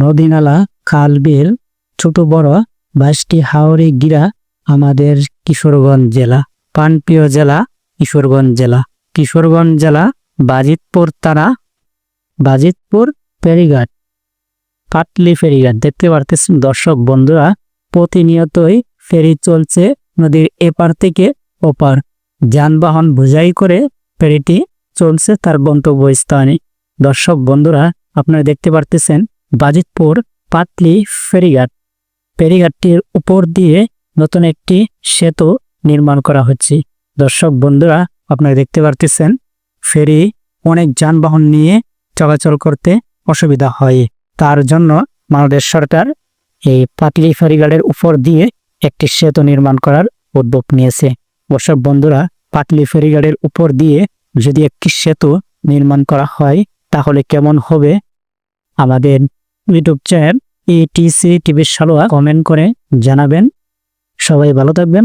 নদী নালা খাল বিল ছোট বড় বাইশটি হাওড়ি গিরা আমাদের কিশোরগঞ্জ জেলা। পানপ্রিয় জেলা, কিশোরগঞ্জ জেলা। কিশোরগঞ্জ জেলা, বাজিতপুর তারা, বাজিতপুর ফেরিঘাট। পাটলি ফেরিঘাট, দেখতে পারতেছেন দর্শক বন্ধুরা, প্রতিনিয়তই ফেরি চলছে নদীর এপার থেকে ওপার। যানবাহন বোঝাই করে ফেরিটি চলছে তার গন্তব্যস্থানে। দর্শক বন্ধুরা, আপনারা দেখতে পারতেছেন বাজিতপুর পাতলি ফেরিঘাট। ফেরিঘাটটির উপর দিয়ে নতুন একটি সেতু নির্মাণ করা হচ্ছে। দর্শক, বন্ধুরা, আপনারা দেখতে পারতেছেন, ফেরি অনেক যানবাহন নিয়ে চলাচল করতে অসুবিধা হয়। তার জন্য বাংলাদেশ সরকার এই পাতলি ফেরিঘাটের উপর দিয়ে একটি সেতু নির্মাণ করার উদ্যোগ নিয়েছে। দর্শক, বন্ধুরা, পাতলি ফেরিঘাটের উপর দিয়ে যদি একটি সেতু নির্মাণ করা হয়, তাহলে কেমন হবে? আমাদের ইউটিউব চ্যানেল এটিসি টিভির সালোয়া কমেন্ট করে জানাবেন। সবাই ভালো থাকবেন।